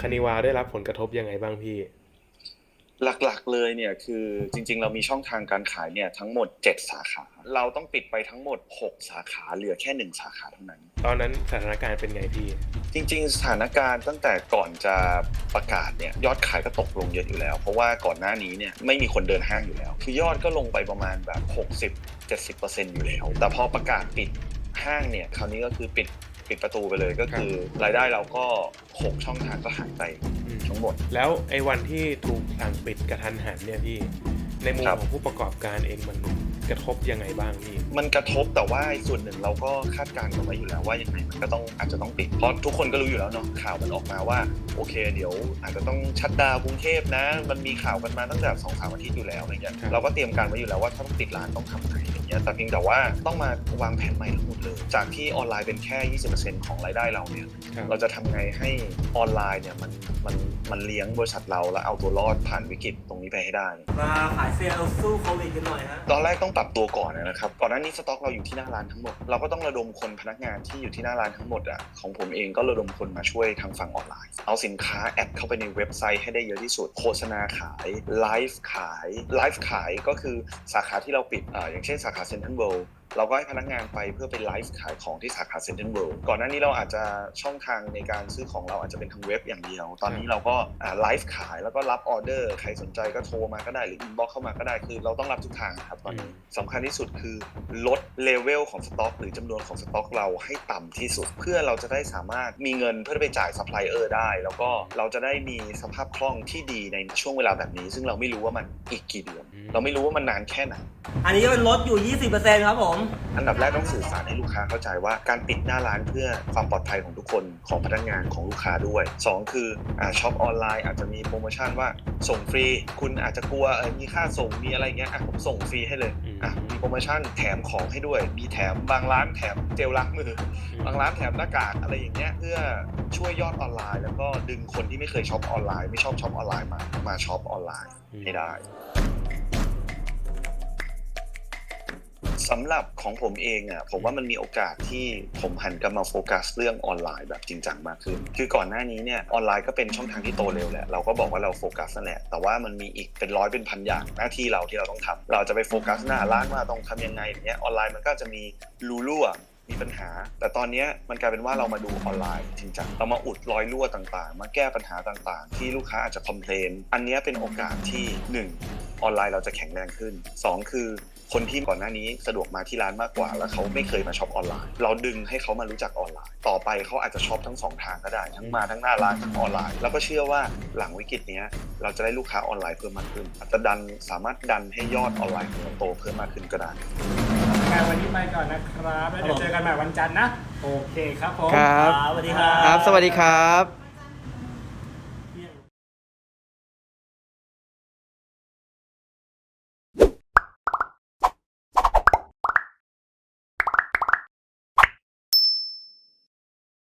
ตอนนี้คณิวาได้รับผลกระทบยังไงบ้างพี่ หลักๆเลยเนี่ยคือจริง ๆ เรามีช่องทางการขายเนี่ยทั้งหมด 7 สาขา เราต้องปิดไปทั้งหมด 6 สาขาเหลือแค่ 1 สาขาเท่านั้น ตอนนั้นสถานการณ์เป็นไงพี่ จริง ๆ สถานการณ์ตั้งแต่ก่อนจะประกาศเนี่ยยอดขายก็ตกลงเยอะอยู่แล้ว เพราะว่าก่อนหน้านี้เนี่ยไม่มีคนเดินห้างอยู่แล้ว คือยอดก็ลงไปประมาณแบบ 60-70%อยู่แล้ว แต่พอประกาศปิดห้างเนี่ยคราวนี้ก็คือปิด ปิดประตูไปเลยก็คือรายได้เราก็6ช่องทางก็หายไปอืมทั้งหมด แล้วไอ้วันที่ถูกสั่งปิดกระทันหันเนี่ยพี่ในมุมครับของผู้ประกอบการเองมันกระทบยังไงบ้างพี่ มันกระทบแต่ว่าส่วนหนึ่งเราก็คาดการณ์กันไว้อยู่แล้วว่ายังไงมันก็ต้องอาจจะต้องปิด เพราะทุกคนก็รู้อยู่แล้วเนาะข่าวมันออกมาว่า โอเค เดี๋ยวอาจจะต้องชัดดาวน์กรุงเทพนะ มันมีข่าวกันมาตั้งแต่สองสามอาทิตย์อยู่แล้วอะไรเงี้ยครับเราก็เตรียมการไว้อยู่แล้วว่าถ้าต้องปิดร้านต้องทำไงอะไร เงี้ยแต่เพียงแต่ว่าต้องมาวางแผนใหม่ทั้งหมดเลย จากที่ออนไลน์เป็นแค่ 20%ของรายได้เราเนี่ยครับเราจะทำไงให้ออนไลน์เนี่ยมันมันมันเลี้ยงบริษัทเราและเอาตัวรอดผ่านวิกฤตตรงนี้ไปให้ได้มาขายเซลล์สู้โควิดกันหน่อยฮะตอนแรกต้องปรับตัวก่อนนะครับก่อนหน้านี้สต็อกเราอยู่ที่หน้าร้านทั้งหมดเราก็ต้องระดมคนพนักงานที่อยู่ที่หน้าร้านทั้งหมดอะของผมเองก็ระดมคนมาช่วยทางฝั่งออนไลน์ เอาสินค้าแอดเข้าไปในเว็บไซต์ให้ได้เยอะที่สุดโฆษณาขายไลฟ์ขายไลฟ์ขายก็คือสาขาที่เราปิดอ่าอย่างเช่นสาขาเซ็นทรัล เวิลด์เราก็ให้พนักงานไปเพื่อไปไลฟ์ขายของที่สาขาเซ็นทรัลเวิลด์ก่อนหน้านี้เราอาจจะช่องทางในการซื้อของเราอาจจะเป็นทางเว็บอย่างเดียว ตอนนี้เราก็ไลฟ์ขายแล้วก็รับออเดอร์ใครสนใจก็โทรมาก็ได้หรืออินบ็อกเข้ามาก็ได้คือเราต้องรับทุกทางครับตอนนี้สำคัญที่สุดคือลดเลเวลของสต็อกหรือจำนวนของสต็อกเราให้ต่ำที่สุด เพื่อเราจะได้สามารถมีเงินเพื่อไปจ่ายซัพพลายเออร์ได้ แล้วก็เราจะได้มีสภาพคล่องที่ดีในช่วงเวลาแบบนี้ ซึ่งเราไม่รู้ว่ามันอีกกี่เดือนอืมเราไม่รู้ว่ามันนานแค่ไหนอันนี้ก็เป็นลดอยู่ 20%ครับผมอันดับแรกต้องสื่อสารให้ลูกค้าเข้าใจว่าการปิดหน้าร้านเพื่อความปลอดภัยของทุกคนของพนักงานของลูกค้าด้วยสองคืออ่าช็อปออนไลน์อาจจะมีโปรโมชั่นว่าส่งฟรี คุณอาจจะกลัวเออมีค่าส่งมีอะไรเงี้ยอะผมส่งฟรีให้เลยอืมอะมีโปรโมชั่นแถมของให้ด้วย มีแถมบางร้านแถมเจลล้างมือบางร้านแถมหน้ากากอะไรอย่างเงี้ยเพื่อช่วยยอดออนไลน์ แล้วก็ดึงคนที่ไม่เคยช็อปออนไลน์ไม่ชอบช็อปออนไลน์มามาช็อปออนไลน์ให้ได้ สำหรับของผมเองอะผมว่ามันมีโอกาสที่ผมหันกลับมาโฟกัสเรื่องออนไลน์แบบจริงจังมากขึ้น คือก่อนหน้านี้เนี่ยออนไลน์ก็เป็นช่องทางที่โตเร็วแหละเราก็บอกว่าเราโฟกัสนั่นแหละแต่ว่ามันมีอีกเป็นร้อยเป็นพันอย่างหน้าที่เราที่เราต้องทำเราจะไปโฟกัสหน้าร้านว่าต้องทำยังไงอย่างเงี้ยออนไลน์มันก็จะมีรูรั่วมีปัญหา แต่ตอนเนี้ยมันกลายเป็นว่าเรามาดูออนไลน์จริงจังเรามาอุดรอยรั่วต่างๆ มาแก้ปัญหาต่างๆ ที่ลูกค้าอาจจะคอมเพลนอันเนี้ยเป็นโอกาสที่หนึ่งออนไลน์เราจะแข็งแรงขึ้นสองคือ คนที่ก่อนหน้านี้สะดวกมาที่ร้านมากกว่า แล้วเขาไม่เคยมาช็อปออนไลน์ เราดึงให้เขามารู้จักออนไลน์ ต่อไปเขาอาจจะช็อปทั้งสองทางก็ได้ ทั้งมาทั้งหน้าร้านทั้งออนไลน์ แล้วก็เชื่อว่าหลังวิกฤตเนี้ยเราจะได้ลูกค้าออนไลน์เพิ่มมากขึ้นอาจจะดันสามารถดันให้ยอดออนไลน์ของเราโตเพิ่มมากขึ้นก็ได้งานวันนี้ไปก่อนนะครับ แล้วเดี๋ยวเจอกันใหม่วันจันทร์นะ โอเคครับผมครับสวัสดีครับ ครับ สวัสดีครับ